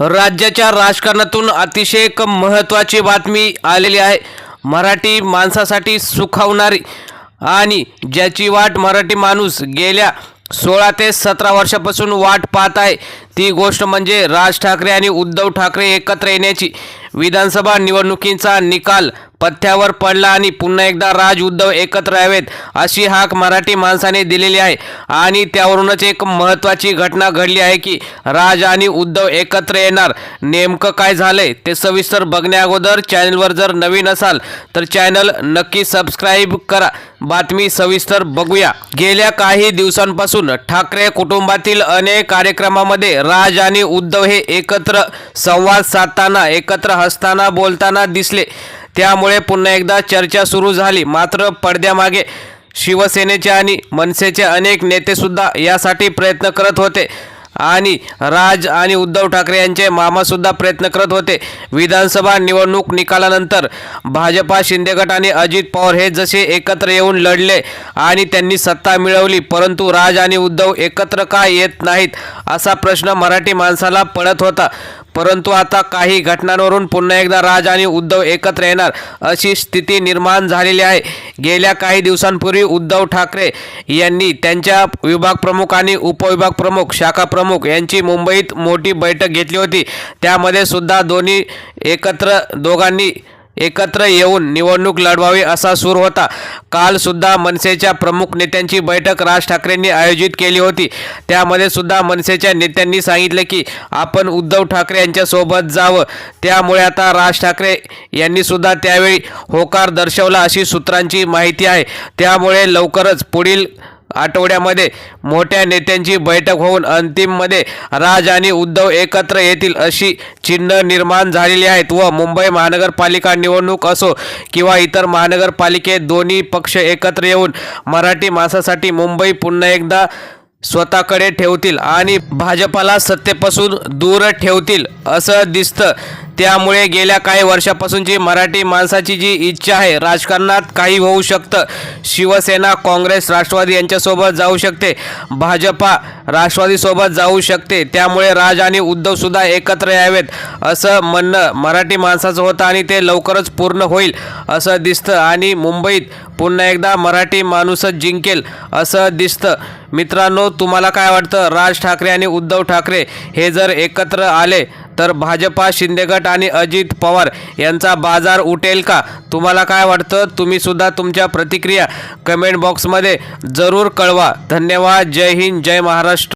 राज्याच्या राजकारणातून अतिशय एक महत्त्वाची बातमी आलेली आहे. मराठी माणसासाठी सुखावणारी आणि ज्याची वाट मराठी माणूस गेल्या सोळा ते सतरा वर्षापासून वाट पाहत आहे. ती गोष्ट म्हणजे राज ठाकरे आणि उद्धव ठाकरे एकत्र येण्याची. विधानसभा निवडणुकींचा निकाल पथ्यावर पडला आणि पुन्हा एकदा राज उद्धव एकत्र यावेत अशी हाक मराठी माणसाने दिलेली आहे. आणि त्यावरूनच एक महत्त्वाची घटना घडली आहे की राज आणि उद्धव एकत्र येणार. नेमकं काय झालंय ते सविस्तर बघण्या अगोदर चॅनलवर जर नवीन असाल तर चॅनल नक्की सबस्क्राईब करा. बातमी सविस्तर बघूया. गेल्या काही दिवसांपासून ठाकरे कुटुंबातील अनेक कार्यक्रमामध्ये राज आणि उद्धव हे एकत्र संवाद साधताना एकत्र हसताना बोलताना दिसले. त्यामुळे पुन्हा एकदा चर्चा सुरू झाली. मात्र पडद्यामागे शिवसेनेचे आणि मनसेचे अनेक नेतेसुद्धा यासाठी प्रयत्न करत होते. आणि राज आणि उद्धव ठाकरे यांचे मामासुद्धा प्रयत्न करत होते. विधानसभा निवडणूक निकालानंतर भाजपा शिंदे गट आणि अजित पवार हे जसे एकत्र येऊन लढले आणि त्यांनी सत्ता मिळवली परंतु राज आणि उद्धव एकत्र का येत नाहीत असा प्रश्न मराठी माणसाला पडत होता. परंतु आता काही घटनांवरून पुन्हा एकदा राज आणि उद्धव एकत्र येणार अशी स्थिती निर्माण झालेली आहे. गेल्या काही दिवसांपूर्वी उद्धव ठाकरे यांनी त्यांच्या विभाग प्रमुख आणि उपविभाग प्रमुख शाखा प्रमुख यांची मुंबईत मोठी बैठक घेतली होती. त्यामध्ये सुद्धा दोन्ही एकत्र दोघांनी एकत्र येऊन निवडणूक लढवावी असा सूर होता. कालसुद्धा मनसेच्या प्रमुख नेत्यांची बैठक राज ठाकरेंनी आयोजित केली होती. त्यामध्ये सुद्धा मनसेच्या नेत्यांनी सांगितले की आपण उद्धव ठाकरे यांच्यासोबत जावं. त्यामुळे आता राज ठाकरे यांनी सुद्धा त्यावेळी होकार दर्शवला अशी सूत्रांची माहिती आहे. त्यामुळे लवकरच पुढील आठवड्यामध्ये मोठ्या नेत्यांची बैठक होऊन अंतिममध्ये राज आणि उद्धव एकत्र येतील अशी चिन्ह निर्माण झालेली आहेत व मुंबई महानगरपालिका निवडणूक असो किंवा इतर महानगरपालिकेत दोन्ही पक्ष एकत्र येऊन मराठी माणसासाठी मुंबई पुन्हा एकदा स्वतःकडे ठेवतील आणि भाजपाला सत्तेपासून दूर ठेवतील असं दिसतं. त्यामुळे गेल्या काही वर्षापासूनची मराठी माणसाची जी इच्छा आहे राजकारणात काही होऊ शकतं. शिवसेना काँग्रेस राष्ट्रवादी यांच्यासोबत जाऊ शकते. भाजपा राष्ट्रवादीसोबत जाऊ शकते. त्यामुळे राज आणि उद्धवसुद्धा एकत्र यावेत असं म्हणणं मराठी माणसाचं होतं आणि ते लवकरच पूर्ण होईल असं दिसतं. आणि मुंबईत पुन्हा एकदा मराठी माणूसच जिंकेल असं दिसतं. मित्रांनो तुम्हाला काय वाटतं? राज ठाकरे आणि उद्धव ठाकरे हे जर एकत्र आले तर भाजपा शिंदेगट आणि अजित पवार यांचा बाजार उठेल का? तुम्हाला काय वाटतं? तुम्ही सुद्धा तुमच्या प्रतिक्रिया कमेंट बॉक्समध्ये जरूर कळवा. धन्यवाद. जय हिंद. जय महाराष्ट्र.